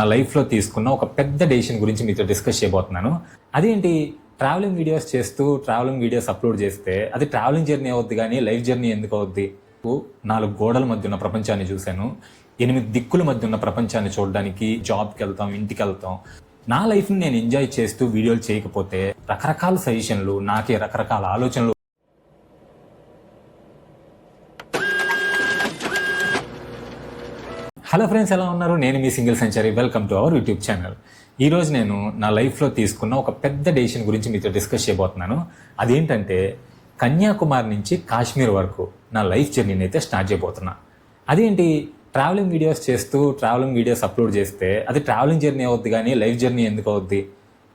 నా లైఫ్లో తీసుకున్న ఒక పెద్ద డెసిషన్ గురించి మీతో డిస్కస్ చేయబోతున్నాను. అదేంటి? ట్రావెలింగ్ వీడియోస్ చేస్తూ ట్రావెలింగ్ వీడియోస్ అప్లోడ్ చేస్తే అది ట్రావెలింగ్ జర్నీ అవుద్ది కానీ లైఫ్ జర్నీ ఎందుకు అవుద్ది? నాలుగు గోడల మధ్య ఉన్న ప్రపంచాన్ని చూశాను. ఎనిమిది దిక్కుల మధ్య ఉన్న ప్రపంచాన్ని చూడడానికి జాబ్కి వెళ్తాం ఇంటికి వెళ్తాం. నా లైఫ్ని నేను ఎంజాయ్ చేస్తూ వీడియోలు చేయకపోతే రకరకాల సజెషన్లు నాకే రకరకాల ఆలోచనలు హలో ఫ్రెండ్స్ ఎలా ఉన్నారు? నేను మీ single century. Welcome to our YouTube channel ఈరోజు నేను నా లైఫ్లో తీసుకున్న ఒక పెద్ద డెసిషన్ గురించి మీతో డిస్కస్ చేయబోతున్నాను. అదేంటంటే కన్యాకుమారి నుంచి కాశ్మీర్ వరకు నా లైఫ్ జర్నీని అయితే స్టార్ట్ చేయబోతున్నా. అదేంటి? ట్రావెలింగ్ వీడియోస్ చేస్తూ ట్రావెలింగ్ వీడియోస్ అప్లోడ్ చేస్తే అది ట్రావెలింగ్ జర్నీ అవుద్ది కానీ లైఫ్ జర్నీ ఎందుకు అవుద్ది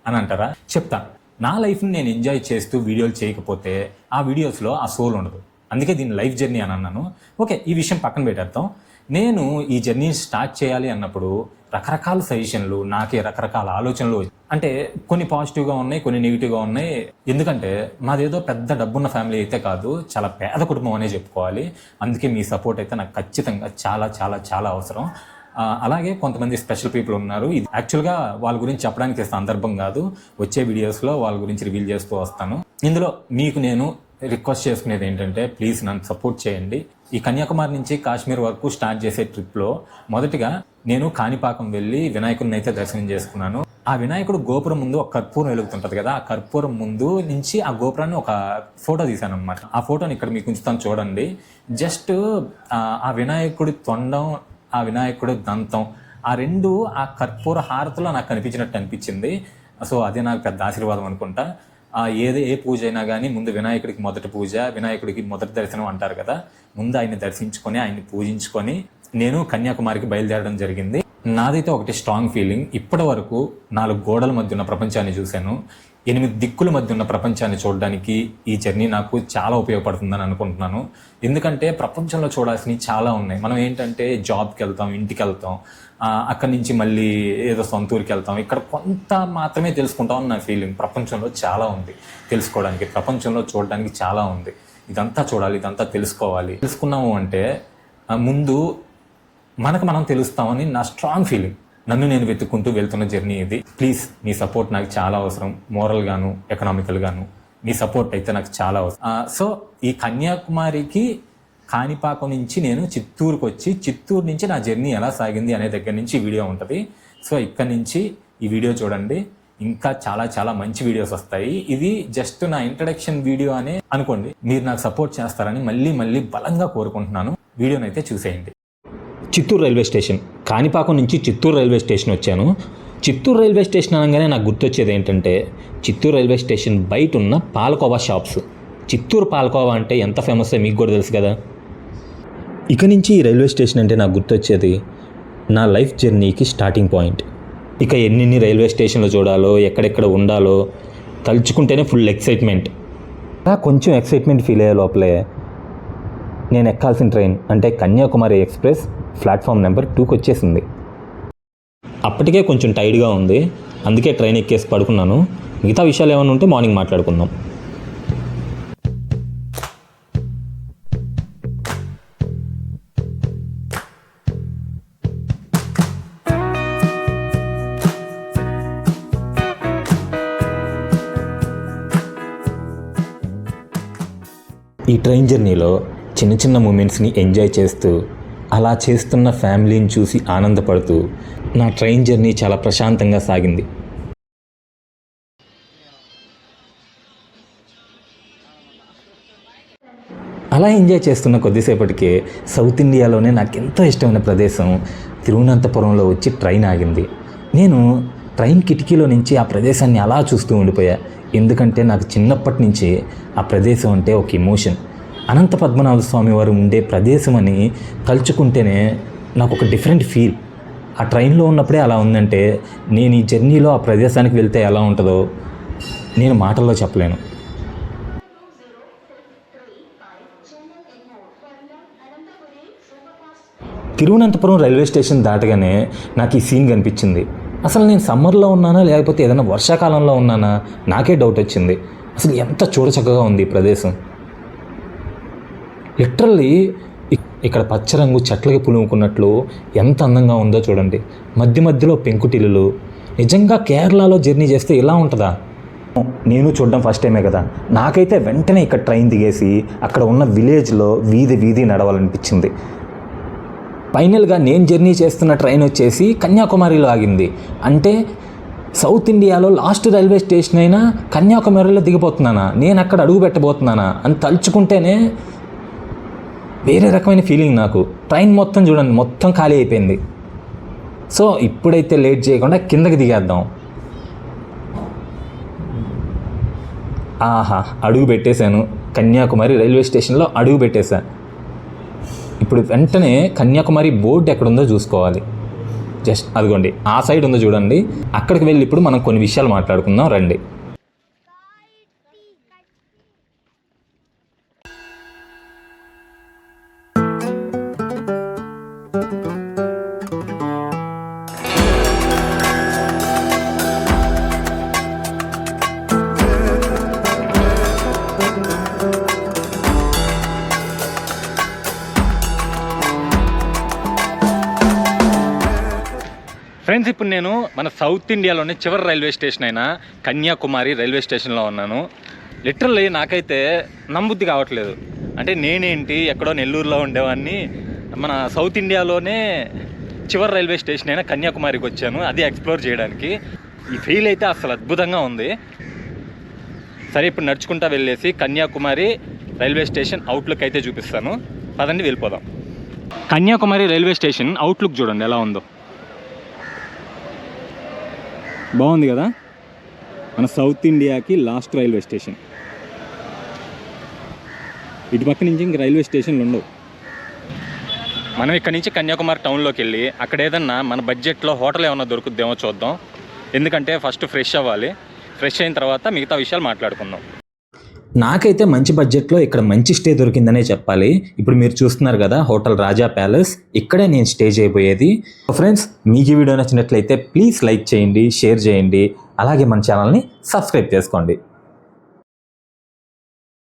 అని అంటారా? చెప్తా. నా లైఫ్ని నేను ఎంజాయ్ చేస్తూ వీడియోలు చేయకపోతే ఆ వీడియోస్లో ఆ సోల్ ఉండదు. అందుకే దీన్ని లైఫ్ జర్నీ అని అన్నాను. ఓకే ఈ విషయం పక్కన పెట్టేద్దాం. నేను ఈ జర్నీ స్టార్ట్ చేయాలి అన్నప్పుడు రకరకాల సజెషన్లు నాకే రకరకాల ఆలోచనలు అంటే కొన్ని పాజిటివ్గా ఉన్నాయి కొన్ని నెగిటివ్గా ఉన్నాయి. ఎందుకంటే మాదేదో పెద్ద డబ్బున్న ఫ్యామిలీ అయితే కాదు చాలా పేద కుటుంబం అనే చెప్పుకోవాలి. అందుకే మీ సపోర్ట్ అయితే నాకు ఖచ్చితంగా చాలా చాలా చాలా అవసరం. అలాగే కొంతమంది స్పెషల్ పీపుల్ ఉన్నారు. ఇది యాక్చువల్గా వాళ్ళ గురించి చెప్పడానికి సందర్భం కాదు. వచ్చే వీడియోస్లో వాళ్ళ గురించి రివీల్ చేస్తూ వస్తాను. ఇందులో మీకు నేను రిక్వెస్ట్ చేసుకునేది ఏంటంటే ప్లీజ్ నన్ను సపోర్ట్ చేయండి. ఈ కన్యాకుమారి నుంచి కాశ్మీర్ వరకు స్టార్ట్ చేసే ట్రిప్లో మొదటిగా నేను కాణిపాకం వెళ్ళి వినాయకుడిని అయితే దర్శనం చేసుకున్నాను. ఆ వినాయకుడు గోపురం ముందు ఒక కర్పూరం వెలుగుతుంటుంది కదా ఆ కర్పూరం ముందు నుంచి ఆ గోపురాన్ని ఒక ఫోటో తీశాను అనమాట ఆ ఫోటోని ఇక్కడ మీకు ఉంచుతాను చూడండి. జస్ట్ ఆ వినాయకుడి తొండం ఆ వినాయకుడి దంతం ఆ రెండు ఆ కర్పూర హారతిలో నాకు కనిపించినట్టు అనిపించింది. సో అదే నాకు పెద్ద ఆశీర్వాదం అనుకుంటా. ఏది ఏ పూజ అయినా కానీ ముందు వినాయకుడికి మొదటి పూజ వినాయకుడికి మొదటి దర్శనం అంటారు కదా ముందు ఆయన్ని దర్శించుకొని ఆయన్ని పూజించుకొని నేను కన్యాకుమారికి బయలుదేరడం జరిగింది. నాదైతే ఒకటి స్ట్రాంగ్ ఫీలింగ్ ఇప్పటి వరకు నాలుగు గోడల మధ్య ఉన్న ప్రపంచాన్ని చూశాను. ఎనిమిది దిక్కుల మధ్య ఉన్న ప్రపంచాన్ని చూడడానికి ఈ జర్నీ నాకు చాలా ఉపయోగపడుతుందని అనుకుంటున్నాను. ఎందుకంటే ప్రపంచంలో చూడాల్సినవి చాలా ఉన్నాయి. మనం ఏంటంటే జాబ్కి వెళ్తాం ఇంటికి వెళ్తాం. అక్కడి నుంచి మళ్ళీ ఏదో సొంత ఊరికి వెళ్తాం. ఇక్కడ కొంత మాత్రమే తెలుసుకుంటాం అని నా ఫీలింగ్. ప్రపంచంలో చాలా ఉంది తెలుసుకోవడానికి. ప్రపంచంలో చూడడానికి చాలా ఉంది. ఇదంతా చూడాలి ఇదంతా తెలుసుకోవాలి. తెలుసుకున్నాము అంటే ముందు మనకు మనం తెలుస్తామని నా స్ట్రాంగ్ ఫీలింగ్. నన్ను నేను వెతుక్కుంటూ వెళ్తున్న జర్నీ ఇది. ప్లీజ్ మీ సపోర్ట్ నాకు చాలా అవసరం. మోరల్గాను ఎకనామికల్గాను మీ సపోర్ట్ అయితే నాకు చాలా అవసరం. సో ఈ కన్యాకుమారికి కాణిపాకం నుంచి నేను చిత్తూరుకు వచ్చి చిత్తూరు నుంచి నా జర్నీ ఎలా సాగింది అనే దగ్గర నుంచి వీడియో ఉంటుంది. సో ఇక్కడ నుంచి ఈ వీడియో చూడండి. ఇంకా చాలా చాలా మంచి వీడియోస్ వస్తాయి. ఇది జస్ట్ నా ఇంట్రడక్షన్ వీడియో అనే అనుకోండి. మీరు నాకు సపోర్ట్ చేస్తారని మళ్ళీ మళ్ళీ బలంగా కోరుకుంటున్నాను. వీడియోనైతే చూసేయండి. Chittoor railway station. కాణిపాకం నుంచి చిత్తూరు రైల్వే స్టేషన్ వచ్చాను. చిత్తూరు రైల్వే స్టేషన్ అనగానే నాకు గుర్తొచ్చేది ఏంటంటే చిత్తూరు రైల్వే స్టేషన్ బయట ఉన్న పాలకోవా షాప్స్. చిత్తూరు పాలకోవా అంటే ఎంత ఫేమస్ మీకు కూడా తెలుసు కదా? ఇక నుంచి ఈ రైల్వే స్టేషన్ అంటే నాకు గుర్తొచ్చేది నా లైఫ్ జర్నీకి స్టార్టింగ్ పాయింట్. ఇక ఎన్నెన్ని రైల్వే స్టేషన్లు చూడాలో ఎక్కడెక్కడ ఉండాలో తలుచుకుంటేనే ఫుల్ ఎక్సైట్మెంట్. అలా కొంచెం ఎక్సైట్మెంట్ ఫీల్ అయ్యే లోపలే నేను ఎక్కాల్సిన ట్రైన్ అంటే కన్యాకుమారి ఎక్స్ప్రెస్ ప్లాట్ఫామ్ నెంబర్ టూకి వచ్చేసింది. అప్పటికే కొంచెం టైర్డ్గా ఉంది. అందుకే ట్రైన్ ఎక్కేసి పడుకున్నాను. మిగతా విషయాలు ఏమైనా ఉంటే మార్నింగ్ మాట్లాడుకుందాం. ట్రైన్ జర్నీలో చిన్న చిన్న మూమెంట్స్ని ఎంజాయ్ చేస్తూ అలా చేస్తున్న ఫ్యామిలీని చూసి ఆనందపడుతూ నా ట్రైన్ జర్నీ చాలా ప్రశాంతంగా సాగింది. అలా ఎంజాయ్ చేస్తున్న కొద్దిసేపటికే సౌత్ ఇండియాలోనే నాకు ఎంతో ఇష్టమైన ప్రదేశం తిరువనంతపురంలో వచ్చి ట్రైన్ ఆగింది. నేను ట్రైన్ కిటికీలో నుంచి ఆ ప్రదేశాన్ని అలా చూస్తూ ఉండిపోయా. ఎందుకంటే నాకు చిన్నప్పటి నుంచి ఆ ప్రదేశం అంటే ఒక ఎమోషన్. అనంత పద్మనాభ స్వామి వారు ఉండే ప్రదేశం అని తలుచుకుంటేనే నాకు ఒక డిఫరెంట్ ఫీల్ ఆ ట్రైన్లో ఉన్నప్పుడే అలా ఉందంటే నేను ఈ జర్నీలో ఆ ప్రదేశానికి వెళ్తే ఎలా ఉంటుందో నేను మాటల్లో చెప్పలేను. తిరువనంతపురం రైల్వే స్టేషన్ దాటగానే నాకు ఈ సీన్ కనిపించింది. అసలు నేను సమ్మర్లో ఉన్నానా లేకపోతే ఏదైనా వర్షాకాలంలో ఉన్నానా? నాకే డౌట్ వచ్చింది. అసలు ఎంత చూడచక్కగా ఉంది ఈ ప్రదేశం. లిటరల్లీ ఇక్కడ పచ్చ రంగు చెట్లకి పులుముకున్నట్లు ఎంత అందంగా ఉందో చూడండి. మధ్య మధ్యలో పెంకుటిల్లులు. నిజంగా కేరళలో జర్నీ చేస్తే ఇలా ఉంటుందా? నేను చూడడం ఫస్ట్ టైమే కదా. నాకైతే వెంటనే ఇక్కడ ట్రైన్ దిగేసి అక్కడ ఉన్న విలేజ్లో వీధి వీధి నడవాలనిపించింది. ఫైనల్గా నేను జర్నీ చేస్తున్న ట్రైన్ వచ్చేసి కన్యాకుమారిలో ఆగింది. అంటే సౌత్ ఇండియాలో లాస్ట్ రైల్వే స్టేషన్ అయినా కన్యాకుమారిలో దిగిపోతున్నానా? నేను అక్కడ అడుగు పెట్టబోతున్నానా? అని తలుచుకుంటేనే వేరే రకమైన ఫీలింగ్ నాకు. ట్రైన్ మొత్తం చూడండి మొత్తం ఖాళీ అయిపోయింది. సో ఇప్పుడైతే లేట్ చేయకుండా కిందకి దిగేద్దాం. ఆహా అడుగు పెట్టేశాను. కన్యాకుమారి రైల్వే స్టేషన్లో అడుగు పెట్టేశా. ఇప్పుడు వెంటనే కన్యాకుమారి బోర్డు ఎక్కడుందో చూసుకోవాలి. జస్ట్ అదిగోండి ఆ సైడ్ ఉందో చూడండి. అక్కడికి వెళ్ళి ఇప్పుడు మనం కొన్ని విషయాలు మాట్లాడుకుందాం రండి. ఫ్రెండ్స్ ఇప్పుడు నేను మన సౌత్ ఇండియాలోనే చివరి రైల్వే స్టేషన్ అయిన కన్యాకుమారి రైల్వే స్టేషన్లో ఉన్నాను. లిటరల్లీ నాకైతే నమ్మబుద్ధి కావట్లేదు. అంటే నేనేంటి ఎక్కడో నెల్లూరులో ఉండేవాడిని. మన సౌత్ ఇండియాలోనే చివరి రైల్వే స్టేషన్ అయిన కన్యాకుమారికి వచ్చాను అది ఎక్స్ప్లోర్ చేయడానికి. ఈ ఫీల్ అయితే అసలు అద్భుతంగా ఉంది. సరే ఇప్పుడు నడుచుకుంటా వెళ్ళేసి కన్యాకుమారి రైల్వే స్టేషన్ అవుట్లుక్ అయితే చూపిస్తాను. పదండి వెళ్ళిపోదాం. కన్యాకుమారి రైల్వే స్టేషన్ అవుట్లుక్ చూడండి ఎలా ఉందో. బాగుంది కదా? మన సౌత్ ఇండియాకి లాస్ట్ రైల్వే స్టేషన్. ఇటు పక్క నుంచి ఇంక రైల్వే స్టేషన్లు ఉండవు. మనం ఇక్కడ నుంచి కన్యాకుమారి టౌన్లోకి వెళ్ళి అక్కడ ఏదన్నా మన బడ్జెట్లో హోటల్ ఏమన్నా దొరుకుద్దేమో చూద్దాం. ఎందుకంటే ఫస్ట్ ఫ్రెష్ అవ్వాలి. ఫ్రెష్ అయిన తర్వాత మిగతా విషయాలు మాట్లాడుకుందాం. నాకైతే మంచి బడ్జెట్లో ఇక్కడ మంచి స్టే దొరికిందనే చెప్పాలి. ఇప్పుడు మీరు చూస్తున్నారు కదా హోటల్ రాజా ప్యాలెస్. ఇక్కడే నేను స్టే చేయబోయేది. ఫ్రెండ్స్ మీకు ఈ వీడియో నచ్చినట్లయితే ప్లీజ్ లైక్ చేయండి షేర్ చేయండి. అలాగే మన ఛానల్ని సబ్స్క్రైబ్ చేసుకోండి.